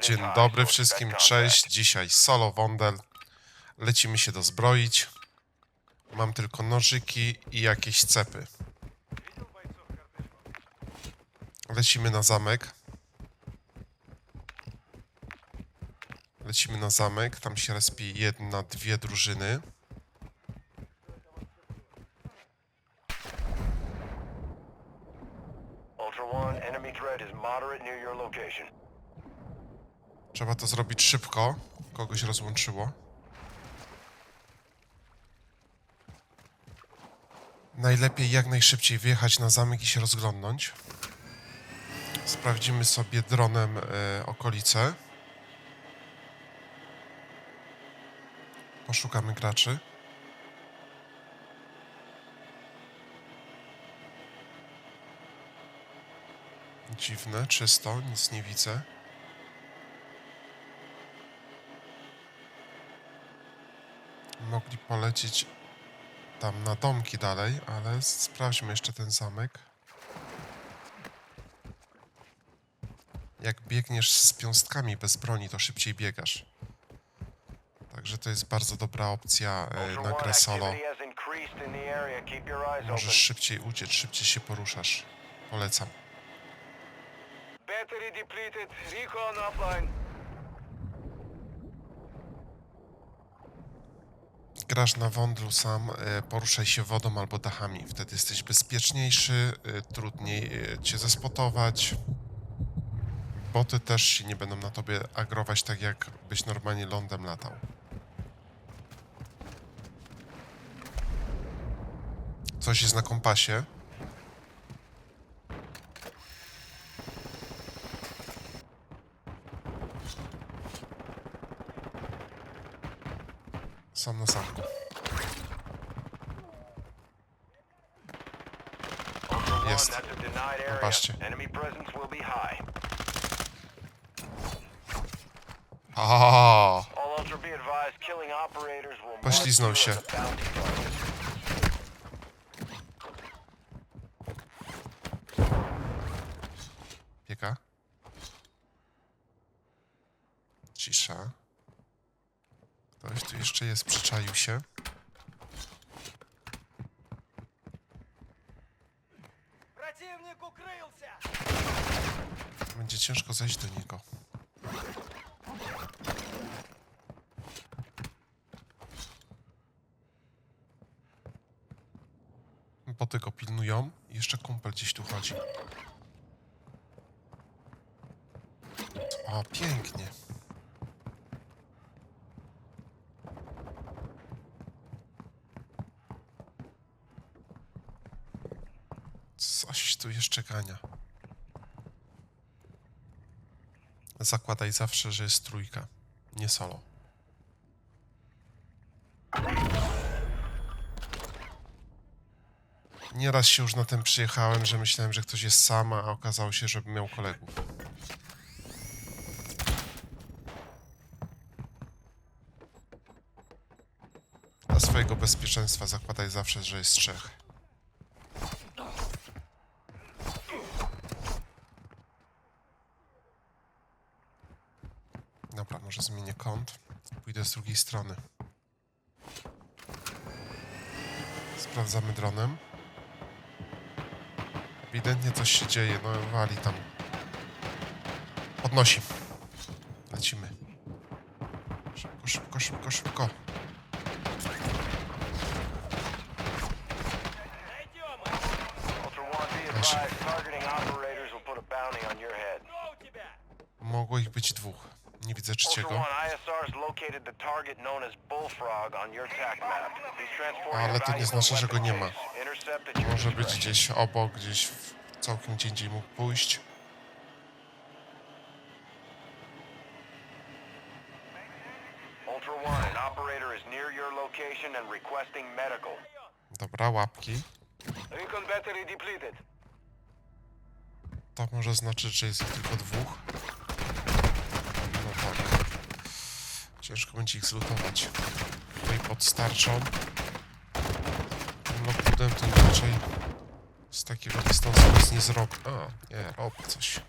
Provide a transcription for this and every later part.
Dzień dobry wszystkim, cześć. Dzisiaj solo wondel. Lecimy się dozbroić. Mam tylko nożyki i jakieś cepy. Lecimy na zamek. Lecimy na zamek. Tam się respi jedna, dwie drużyny. Ultra One, enemy threat is moderate near your location. Trzeba to zrobić szybko. Kogoś rozłączyło. Najlepiej jak najszybciej wjechać na zamek i się rozglądnąć. Sprawdzimy sobie dronem e, okolice. Poszukamy graczy. Dziwne, czysto, nic nie widzę. Mogli polecieć tam na domki dalej, ale sprawdźmy jeszcze ten zamek. Jak biegniesz z piąstkami bez broni, to szybciej biegasz. Także to jest bardzo dobra opcja e, na grę solo. Możesz szybciej uciec, szybciej się poruszasz. Polecam. Grasz na wądru sam, e, poruszaj się wodą albo dachami. Wtedy jesteś bezpieczniejszy, e, trudniej e, cię zespotować. Boty też się nie będą na tobie agrować tak, jak byś normalnie lądem latał. Coś jest na kompasie. Sam na zamku. Ultra One, Jest. that's a denied area. Zobaczcie. Enemy presence will be high. Aaaa! All Ultra be advised, killing operators will mark Pośliznął się. jeszcze jest, przyczaił się. Będzie ciężko zejść do niego. Boty go pilnują. Jeszcze kumpel gdzieś tu chodzi. O, pięknie. Coś tu jeszcze gania. Zakładaj zawsze, że jest trójka, nie solo. Nieraz się już na tym przyjechałem, że myślałem, że ktoś jest sam, a okazało się, że miał kolegów. Dla swojego bezpieczeństwa zakładaj zawsze, że jest trzech. Dobra, może zmienię kąt. Pójdę z drugiej strony. Sprawdzamy dronem. Ewidentnie coś się dzieje. No wali tam. Podnosi. Lecimy. Szybko, szybko, szybko, szybko. Mogło ich być dwóch. Nie widzę trzeciego. Ale to nie znaczy, że go nie ma. Może być gdzieś obok, gdzieś w całkiem gdzie indziej mógł pójść. Dobra, łapki. To może znaczyć, że jest ich tylko dwóch. No tak. Będzie ich zlutować. Tutaj podstarczą. Tym lockwoodem to raczej z takiego dystansu nic nie zrobi. A, nie, robi coś.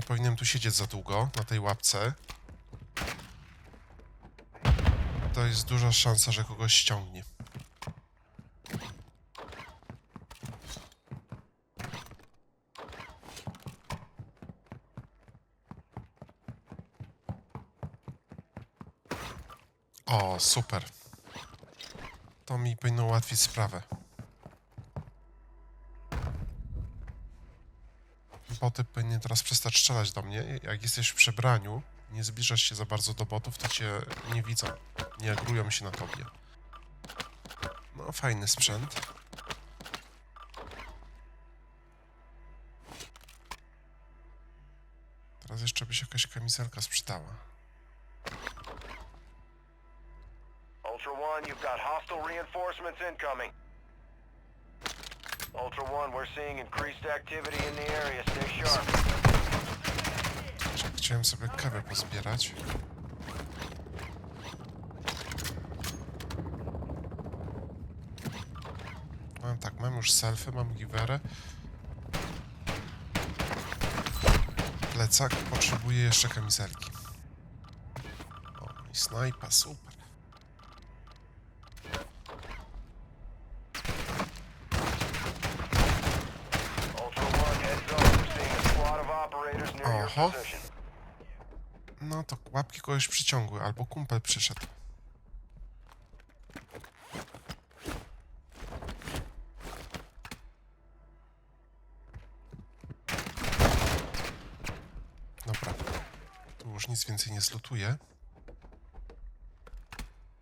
nie powinienem tu siedzieć za długo na tej łapce. To jest duża szansa, że kogoś ściągnie. O, super. To mi powinno ułatwić sprawę. Boty powinny teraz przestać strzelać do mnie. Jak jesteś w przebraniu, nie zbliżasz się za bardzo do botów, to cię nie widzą. Nie agrują się na tobie. No, fajny sprzęt. Teraz jeszcze by się jakaś kamizelka sprzedała. Ultra One, you've got hostile reinforcements incoming. Ultra One, we're seeing increased activity in the area. Stay sharp. Chciałem sobie kawę pozbierać. Mam tak, mam już selfy, mam giwerę. Plecak, potrzebuję jeszcze kamizelki. O, i snajpa, super. Ultra One, heads up. We're seeing a squad of operators near your Oho. No to łapki kogoś przyciągły, albo kumpel przyszedł. Dobra. Tu już nic więcej nie zlutuję.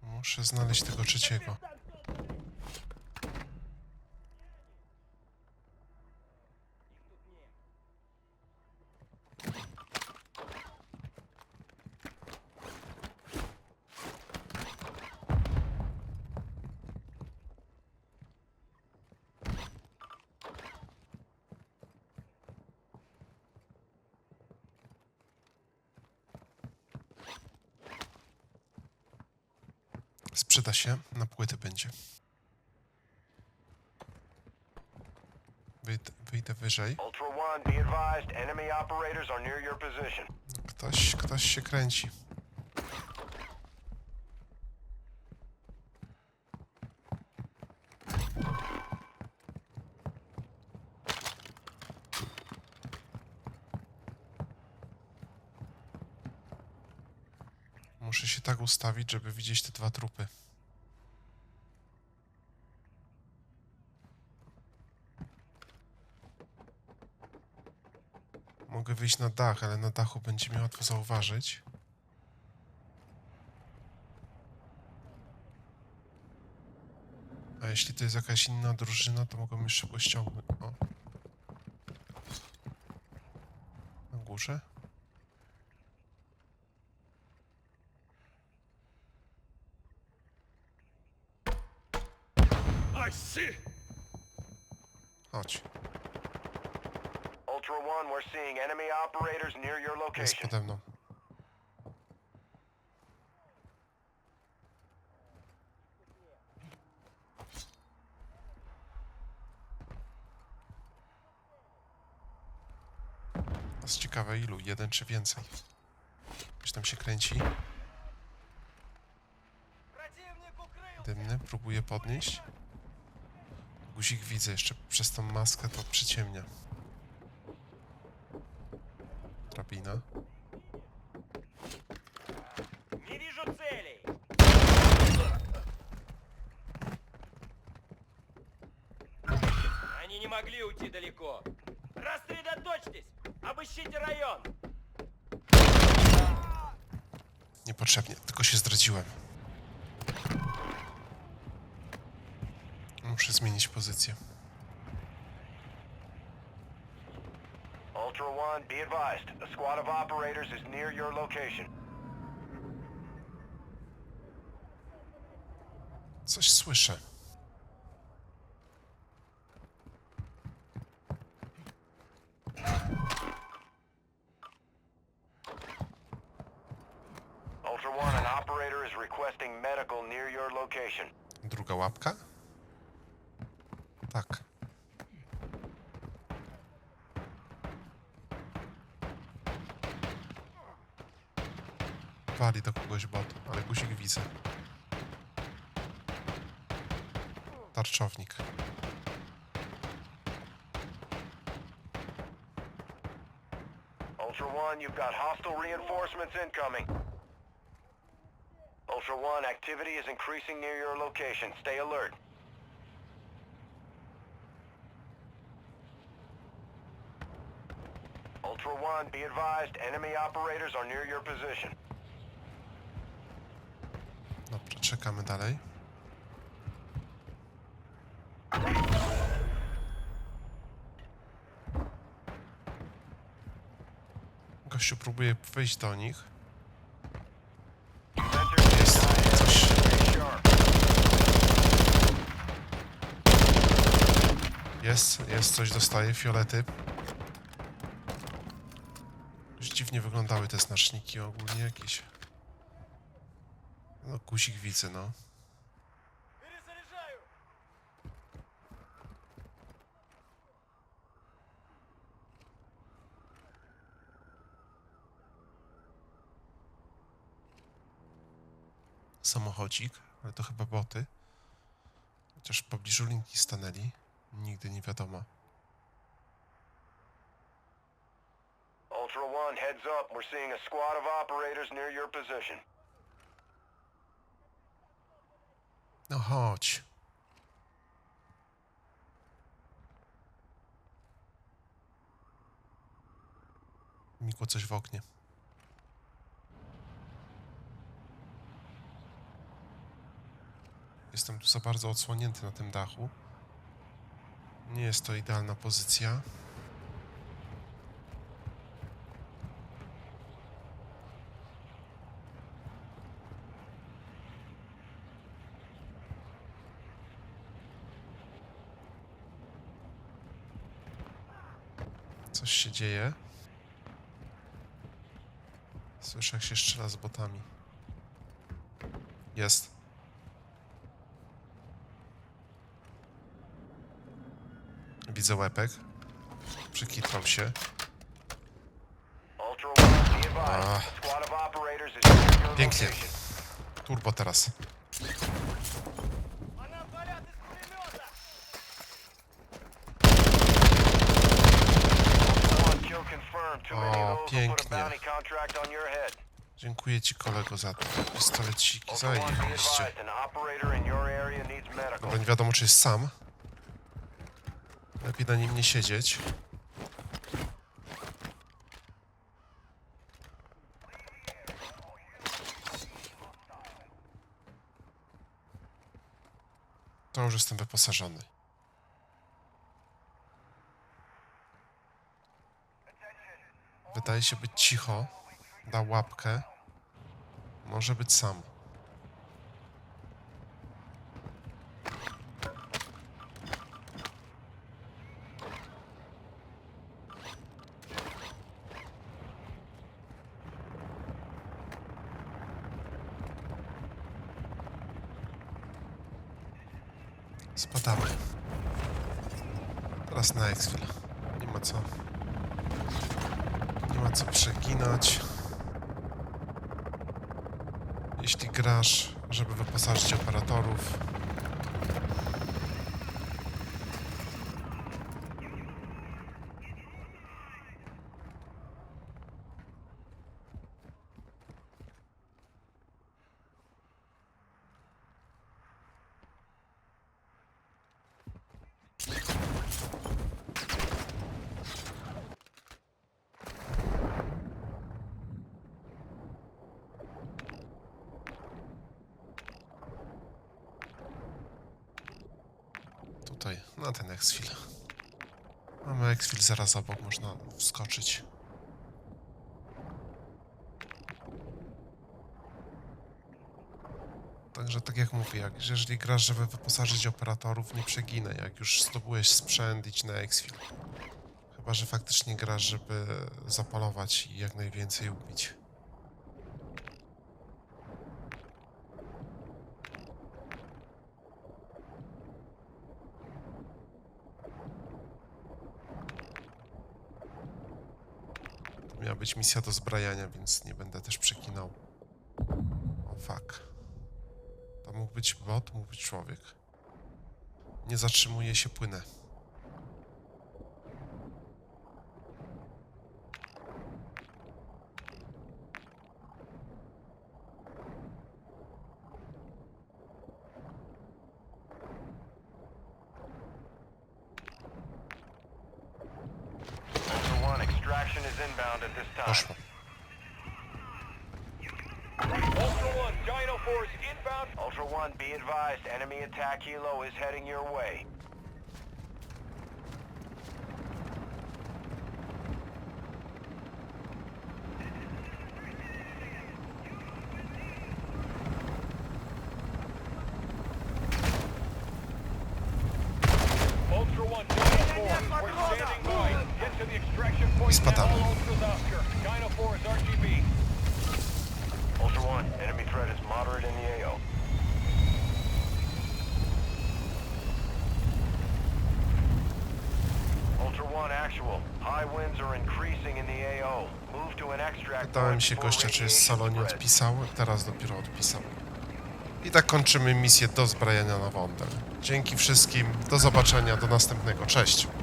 Muszę znaleźć tego trzeciego. Sprzeda się, na płyty będzie. Wyjdę, wyjdę wyżej. Ktoś, ktoś się kręci. Muszę się tak ustawić, żeby widzieć te dwa trupy. Mogę wyjść na dach, ale na dachu będzie mi łatwo zauważyć. A jeśli to jest jakaś inna drużyna, to mogą mnie szybko ściągnąć. O. Na górze? Chodź. Ultra One, we're seeing enemy operators near your location. pode mną. To jest ciekawe ilu, jeden czy więcej. Ktoś tam się kręci. Dymny, próbuje podnieść Guzik widzę jeszcze przez tą maskę, to przyciemnia. Drabina. Не вижу целей! Они не могли уйти далеко. Рассредоточьтесь! Обыщите район! Niepotrzebnie, tylko się zdradziłem. Muszę zmienić pozycję. Ultra One, be advised, a squad of operators is near your location. Coś słyszę. Ultra One, an operator is requesting medical near your location. Druga łapka? Tak. Wali do kogoś bot, ale guzik widzę. Tarczownik. Ultra One, you've got hostile reinforcements incoming. Ultra One, activity is increasing near your location. Stay alert. Ultra One, be advised, enemy operators are near your position. Dobra, czekamy dalej. Gościu próbuje wejść do nich. Jest coś. Jest, jest coś, dostaje fiolety. Już dziwnie wyglądały te znaczniki ogólnie jakieś. Guzik widzę, no. Samochodzik, ale to chyba boty. Chociaż w pobliżu linki stanęli. Nigdy nie wiadomo. Ultra One, heads up. We're seeing a squad of operators near your position. No chodź. Migło coś w oknie. Jestem tu za bardzo odsłonięty na tym dachu. Nie jest to idealna pozycja. Coś się dzieje. Słyszę, jak się strzela z botami. Jest. Widzę łepek. Przykitrał się. Ah. A your Pięknie. Turbo teraz. O, pięknie. Dziękuję ci kolego za to. Pistoleciki. Zajebiście. Dobra, nie wiadomo czy jest sam. Lepiej na nim nie siedzieć. To już jestem wyposażony. Wydaje się być cicho. Da łapkę. Może być sam. Spadamy. Teraz na exfil. Nie ma co. Ma co przeginać. Jeśli grasz, żeby wyposażyć operatorów. Tutaj, na ten exfil. Mamy exfil zaraz obok, można wskoczyć. Także tak jak mówię, jak, jeżeli grasz, żeby wyposażyć operatorów, nie przeginaj. Jak już zdobyłeś sprzęt, idź na exfil. Chyba, że faktycznie grasz, żeby zapalować i jak najwięcej ubić. Miała być misja do zbrajania, więc nie będę też przekinał. Fuck. To mógł być bot, mógł być człowiek. Nie zatrzymuje się, płynę. Inbound at this time. Poszło. Ultra One, Dino Force inbound. Ultra One, be advised, enemy attack helo is heading your way. Ultra One, Now. Spadamy. Pytałem się gościa, czy jest w salonie, odpisał. Teraz dopiero odpisał. I tak kończymy misję do zbrajania na wądel. Dzięki wszystkim, do zobaczenia, do następnego. Cześć!